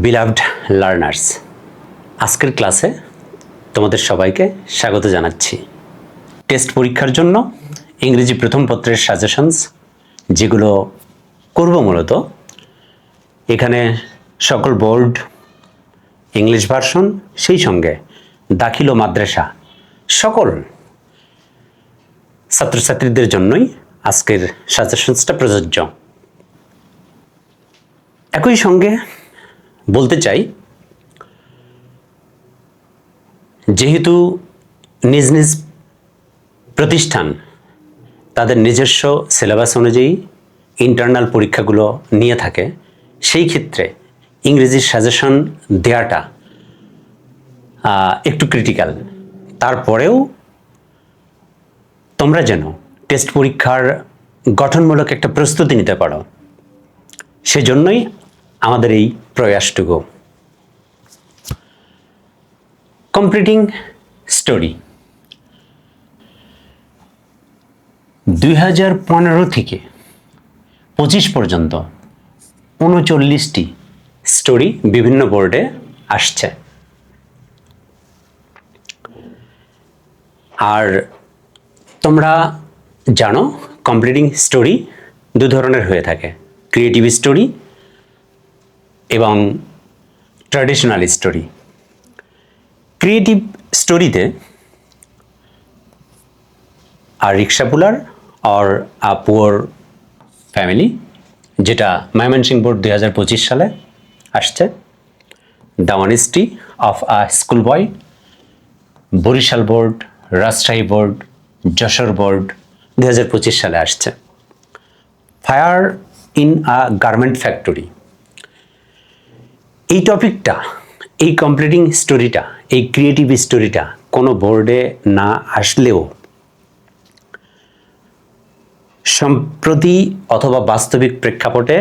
Beloved learners আজকের ক্লাসে তোমাদের সবাইকে স্বাগত জানাচ্ছি। টেস্ট পরীক্ষার জন্য ইংরেজি প্রথম পত্রের সাজেশনস যেগুলো করব মূলত, এখানে সকল বোর্ড ইংলিশ ভার্সন সেই সঙ্গে দাখিল ও মাদ্রাসা, সকল ছাত্রছাত্রীদের জন্যই আজকের সাজেশনসটা প্রযোজ্য। একই সঙ্গে বলতে চাই, যেহেতু নিজ নিজ প্রতিষ্ঠান তাদের নিজস্ব সিলেবাস অনুযায়ী ইন্টারনাল পরীক্ষাগুলো নিয়ে থাকে, সেই ক্ষেত্রে ইংরেজির সাজেশন দেওয়াটা একটু ক্রিটিক্যাল তারপরেও তোমরা যেন টেস্ট পরীক্ষার গঠনমূলক একটা প্রস্তুতি নিতে পারো, সেজন্যই আমাদের এই প্রয়াসটুকু। কমপ্লিটিং স্টোরি দুই হাজার পনেরো থেকে পঁচিশ পর্যন্ত উনচল্লিশটি স্টোরি বিভিন্ন বোর্ডে আসছে। আর তোমরা জানো কমপ্লিটিং স্টোরি দু ধরনের হয়ে থাকে। ক্রিয়েটিভ স্টোরি এবং ট্র্যাডিশনাল স্টোরি ক্রিয়েটিভ স্টোরিতে আর rickshaw puller or a poor family যেটা ময়মনসিং বোর্ড দুই হাজার পঁচিশ সালে আসছে। The honesty of a school boy Barishal board, Rajshahi board, Jashore board দুই হাজার পঁচিশ সালে আসছে। Fire in a garment factory এই টপিকটা, এই কমপ্লিটিং স্টোরিটা এই ক্রিয়েটিভ স্টোরিটা কোনো বোর্ডে না আসলেও সম্প্রতি অথবা বাস্তবিক প্রেক্ষাপটে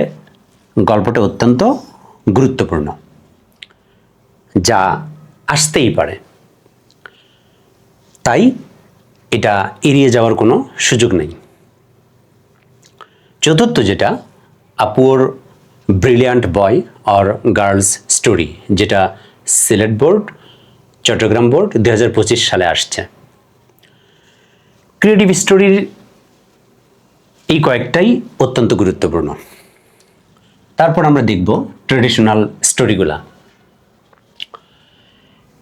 গল্পটা অত্যন্ত গুরুত্বপূর্ণ, যা আসতেই পারে। তাই এটা এড়িয়ে যাওয়ার কোনো সুযোগ নেই। চতুর্থ যেটা, আপুর brilliant boy or girls story যেটা সিলেট বোর্ড, চট্টগ্রাম বোর্ড দু হাজার পঁচিশ সালে আসছে। ক্রিয়েটিভ স্টোরির এই কয়েকটাই অত্যন্ত গুরুত্বপূর্ণ। তারপর আমরা দেখব ট্রেডিশনাল স্টোরিগুলা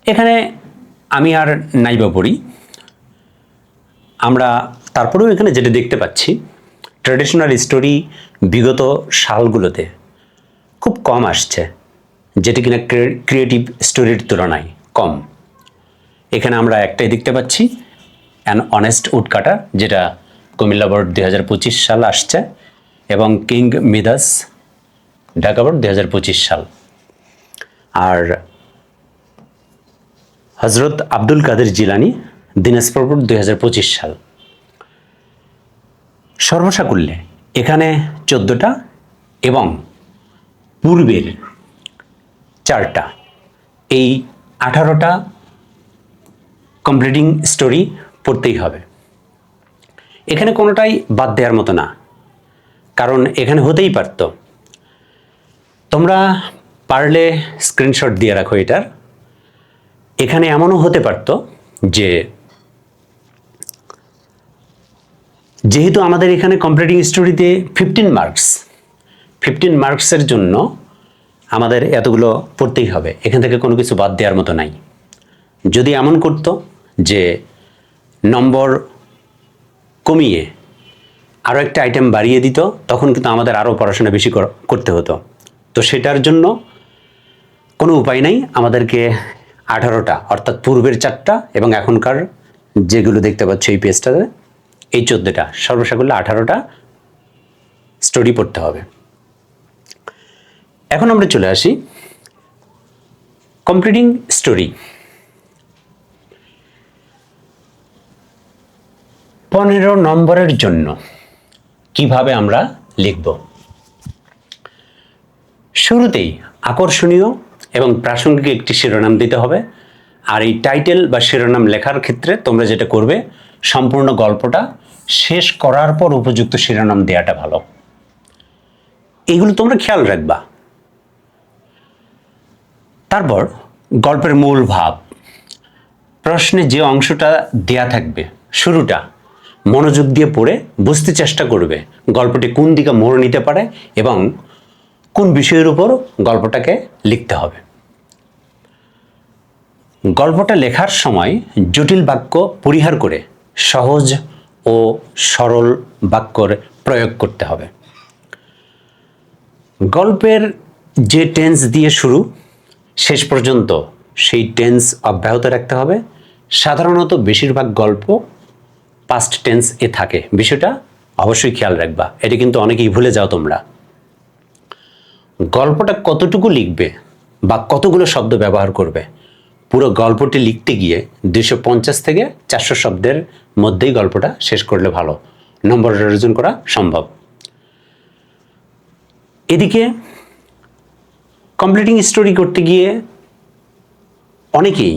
এখানে আমি আর নাইবা পড়ি। আমরা তারপরেও এখানে যেটা দেখতে পাচ্ছি ট্রেডিশনাল স্টোরি বিগত সালগুলোতে খুব কম আসছে। যেটি কিনা ক্রিয়েটিভ স্টোরির তুলনায় কম। এখানে আমরা একটাই দেখতে পাচ্ছি অ্যান অনেস্ট উডকাটার যেটা কুমিল্লা বোর্ড দুই হাজার পঁচিশ সাল আসছে এবং কিং মিদাস ঢাকা বোর্ড দুই হাজার পঁচিশ সাল। আর হজরত আব্দুল কাদের জিলানি, দিনাজপুর বোর্ড দুই হাজার পঁচিশ সাল। সর্বসাকুল্যে এখানে চোদ্দোটা এবং পূর্বের চারটা। এই আঠারোটা কমপ্লিটিং স্টোরি পড়তেই হবে। এখানে কোনোটাই বাদ দেওয়ার মতো না। কারণ এখানে হতেই পারতো। তোমরা পারলে স্ক্রিনশট দিয়ে রাখো এটার। এখানে এমনও হতে পারতো যে যেহেতু আমাদের এখানে কমপ্লিটিং স্টোরিতে ফিফটিন মার্কস ফিফটিন মার্কসের জন্য আমাদের এতগুলো পড়তেই হবে। এখান থেকে কোনো কিছু বাদ দেওয়ার মতো নাই। যদি এমন করতো যে নম্বর কমিয়ে আরও একটা আইটেম বাড়িয়ে দিত, তখন কিন্তু আমাদের আরও পড়াশোনা বেশি কর- করতে হতো। তো সেটার জন্য কোনো উপায় নাই। আমাদেরকে আঠারোটা, অর্থাৎ পূর্বের চারটা এবং এখনকার যেগুলো দেখতে পাচ্ছ এই পেজটাতে এই চোদ্দোটা, সর্বসাকুল্যে আঠারোটা স্টোরি পড়তে হবে। এখন আমরা চলে আসি কমপ্লিটিং স্টোরি পনেরো নম্বরের জন্য কীভাবে আমরা লিখব? শুরুতেই আকর্ষণীয় এবং প্রাসঙ্গিক একটি শিরোনাম দিতে হবে। আর এই টাইটেল বা শিরোনাম লেখার ক্ষেত্রে তোমরা যেটা করবে, সম্পূর্ণ গল্পটা শেষ করার পর উপযুক্ত শিরোনাম দেওয়াটা ভালো। এগুলো তোমরা খেয়াল রাখবা। তারপর গল্পের মূল ভাব। প্রশ্নে যে অংশটা দেয়া থাকবে, শুরুটা মনোযোগ দিয়ে পড়ে বুঝতে চেষ্টা করবে গল্পটি কোন দিকে মোড় নিতে পারে এবং কোন বিষয়ের উপর গল্পটাকে লিখতে হবে। গল্পটা লেখার সময় জটিল বাক্য পরিহার করে সহজ ও সরল বাক্যর প্রয়োগ করতে হবে। গল্পের যে টেন্স দিয়ে শুরু শেষ পর্যন্ত সেই টেন্স অব্যাহত রাখতে হবে। সাধারণত বেশিরভাগ গল্প পাস্ট টেন্স এ থাকে। বিষয়টা অবশ্যই খেয়াল রাখবা। এটা কিন্তু অনেকেই ভুলে যাও তোমরা। গল্পটা কতটুকু লিখবে বা কতগুলো শব্দ ব্যবহার করবে? পুরো গল্পটি লিখতে গিয়ে দুশো পঞ্চাশ থেকে চারশো শব্দের মধ্যেই গল্পটা শেষ করলে ভালো। নম্বর অর্জন করা সম্ভব। এদিকে কমপ্লিটিং স্টোরি করতে গিয়ে অনেকেই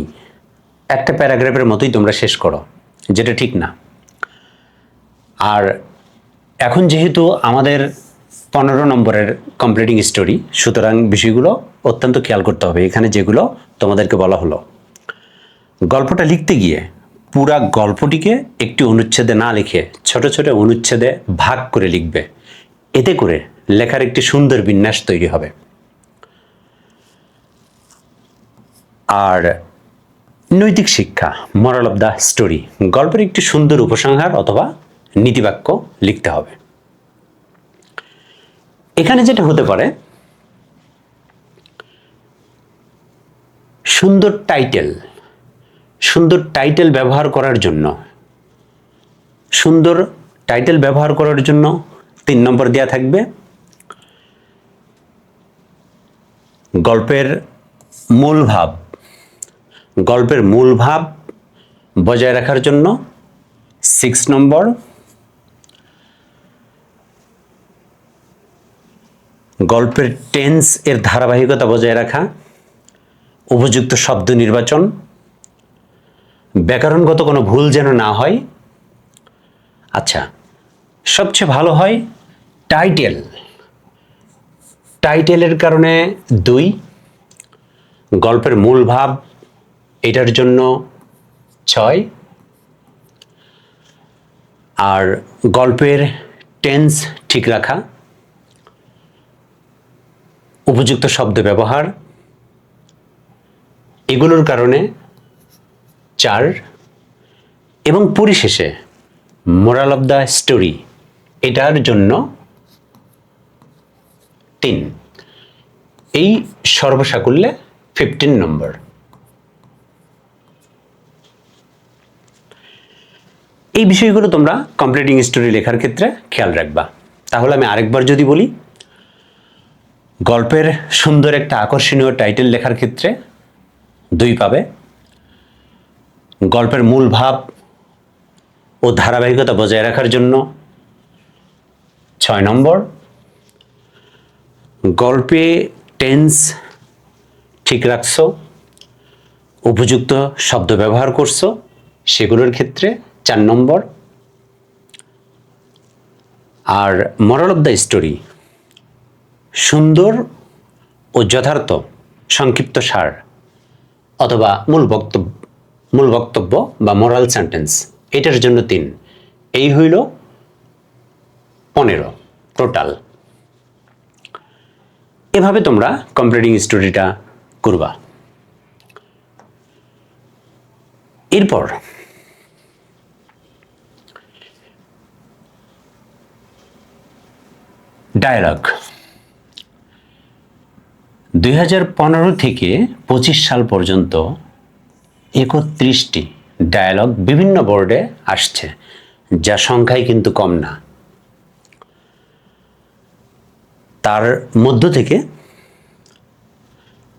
একটা প্যারাগ্রাফের মতোই তোমরা শেষ করো, যেটা ঠিক না। আর এখন যেহেতু আমাদের পনেরো নম্বরের কমপ্লিটিং স্টোরি সুতরাং বিষয়গুলো অত্যন্ত খেয়াল করতে হবে। এখানে যেগুলো তোমাদেরকে বলা হলো। গল্পটা লিখতে গিয়ে পুরা গল্পটিকে একটি অনুচ্ছেদে না লিখে ছোট ছোট অনুচ্ছেদে ভাগ করে লিখবে। এতে করে লেখার একটি সুন্দর বিন্যাস তৈরি হবে। আর নৈতিক শিক্ষা মরাল অফ দ্য স্টোরি গল্পের একটি সুন্দর উপসংহার অথবা নীতিবাক্য লিখতে হবে। এখানে যেটা হতে পারে, সুন্দর টাইটেল সুন্দর টাইটেল ব্যবহার করার জন্য, সুন্দর টাইটেল ব্যবহার করার জন্য তিন নম্বর দেওয়া থাকবে, গল্পের মূল ভাব। গল্পের মূল ভাব বজায় রাখার জন্য সিক্স নম্বর। গল্পের টেন্স এর ধারাবাহিকতা বজায় রাখা, উপযুক্ত শব্দ নির্বাচন, ব্যাকরণগত কোনো ভুল যেন না হয়। আচ্ছা সবচেয়ে ভালো হয় টাইটেল টাইটেলের কারণে দুই, গল্পের মূল ভাব এটার জন্য ছয়। আর গল্পের টেন্স ঠিক রাখা। উপযুক্ত শব্দ ব্যবহার। এগুলোর কারণে চার এবং পরিশেষে মোরাল অফ দ্য স্টোরি, এটার জন্য তিন। এই সর্বসাকুল্যে ফিফটিন নম্বর এই বিষয়গুলো তোমরা কমপ্লিটিং স্টোরি লেখার ক্ষেত্রে খেয়াল রাখবা। তাহলে আমি আরেকবার যদি বলি, গল্পের সুন্দর একটা আকর্ষণীয় টাইটেল লেখার ক্ষেত্রে দুই পাবে। গল্পের মূল ভাব ও ধারাবাহিকতা বজায় রাখার জন্য ছয় নম্বর, গল্পে টেন্স ঠিক রাখছো, উপযুক্ত শব্দ ব্যবহার করছ, সেগুলোর ক্ষেত্রে চার নম্বর। আর মরাল অফ দ্য স্টোরি সুন্দর ও যথার্থ সংক্ষিপ্ত সার অথবা মূল বক্তব্য মূল বক্তব্য বা মোরাল সেন্টেন্স এটার জন্য তিন। এই হইল পনেরো টোটাল এভাবে তোমরা কমপ্লিটিং স্টোরিটা করবা। এরপর ডায়ালগ। দুই হাজার পনেরো থেকে পঁচিশ সাল পর্যন্ত একত্রিশটি ডায়ালগ বিভিন্ন বোর্ডে আসছে, যা সংখ্যায় কিন্তু কম না। তার মধ্য থেকে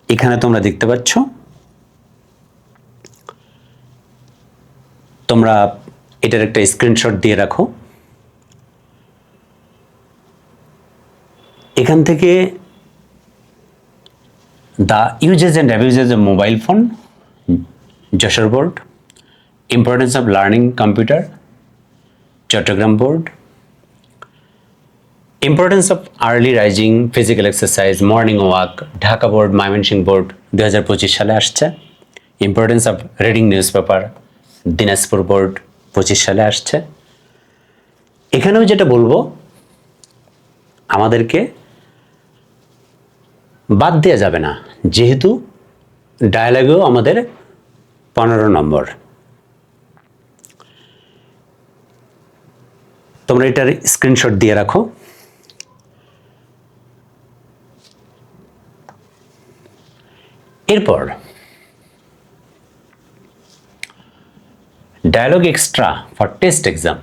এখানে তোমরা দেখতে পাচ্ছ, তোমরা এটার একটা স্ক্রিনশট দিয়ে রাখো। এখান থেকে the uses and abuses of mobile phone, Jashore board, importance of learning computer, Chattogram board, importance of early rising physical exercise, morning walk, Dhaka board Mymensingh board দু হাজার পঁচিশ সালে আসছে। Importance of reading newspaper, Dinajpur board পঁচিশ সালে আসছে। এখানেও যেটা বলব, আমাদেরকে বাদ দেওয়া যাবে না। যেহেতু ডায়ালগেও আমাদের পনেরো নম্বর। তোমরা এটার স্ক্রিনশট দিয়ে রাখো। এরপর dialogue extra for test exam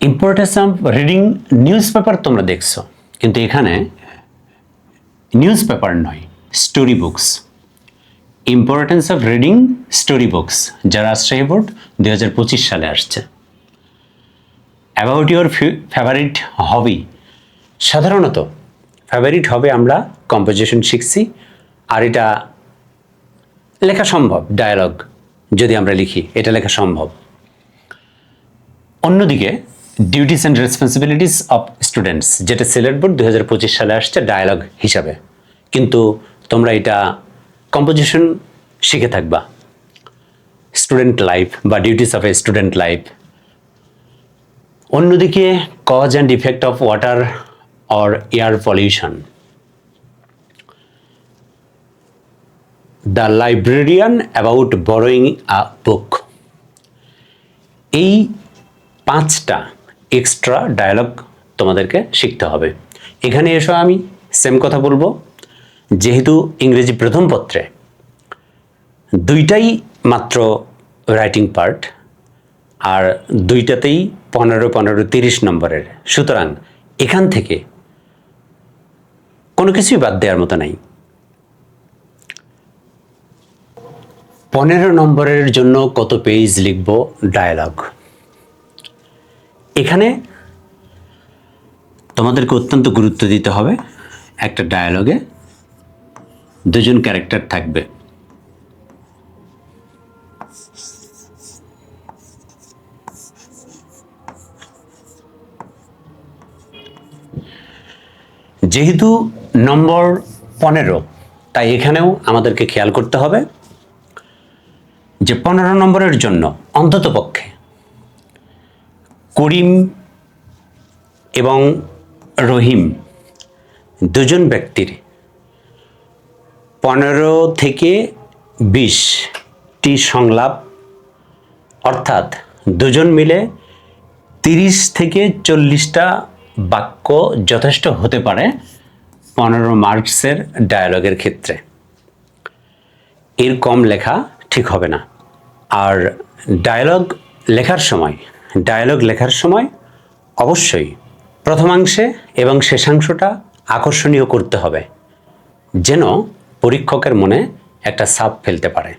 importance of reading newspaper তোমরা দেখছ। কিন্তু এখানে নিউজ পেপার নয় story books importance of reading story books যা রাজশাহী বোর্ড দু হাজার পঁচিশ সালে আসছে। অ্যাবাউট ইউর ফেভারিট হবি সাধারণত ফেভারিট হবে আমরা কম্পোজিশন শিখছি, আর এটা লেখা সম্ভব ডায়ালগ যদি আমরা লিখি, এটা লেখা সম্ভব। অন্যদিকে duties and responsibilities of students যেটা সিলেট বোর্ড দু হাজার পঁচিশ সালে আসছে ডায়ালগ হিসাবে। কিন্তু তোমরা এটা কম্পোজিশন শিখে থাকবা। স্টুডেন্ট লাইফ বা duties of a student life অন্যদিকে cause and effect of water or air pollution the librarian about borrowing a book এই পাঁচটা এক্সট্রা ডায়ালগ তোমাদেরকে শিখতে হবে। এখানে এসো আমি সেম কথা বলব। যেহেতু ইংরেজি প্রথম পত্রে। দুইটাই মাত্র রাইটিং পার্ট আর দুইটাতেই পনেরো পনেরো তিরিশ নম্বরের। সুতরাং এখান থেকে কোনো কিছুই বাদ দেওয়ার মতো নাই। পনেরো নম্বরের জন্য কত পেজ লিখব? ডায়ালগ এখানে তোমাদেরকে অত্যন্ত গুরুত্ব দিতে হবে একটা ডায়ালগে দুজন ক্যারেক্টার থাকবে। যেহেতু নম্বর পনেরো, তাই এখানেও আমাদেরকে খেয়াল করতে হবে যে পনেরো নম্বরের জন্য অন্তত পক্ষে করিম এবং রহিম দুজন ব্যক্তির পনেরো থেকে বিশটি সংলাপ, অর্থাৎ দুজন মিলে তিরিশ থেকে চল্লিশটা বাক্য যথেষ্ট হতে পারে পনেরো মার্কসের ডায়ালগের ক্ষেত্রে। এর কম লেখা ঠিক হবে না। আর ডায়ালগ লেখার সময় ডায়ালগ লেখার সময় অবশ্যই প্রথমাংশে এবং শেষাংশটা আকর্ষণীয় করতে হবে। যেন পরীক্ষকের মনে একটা সাপ ফেলতে পারে।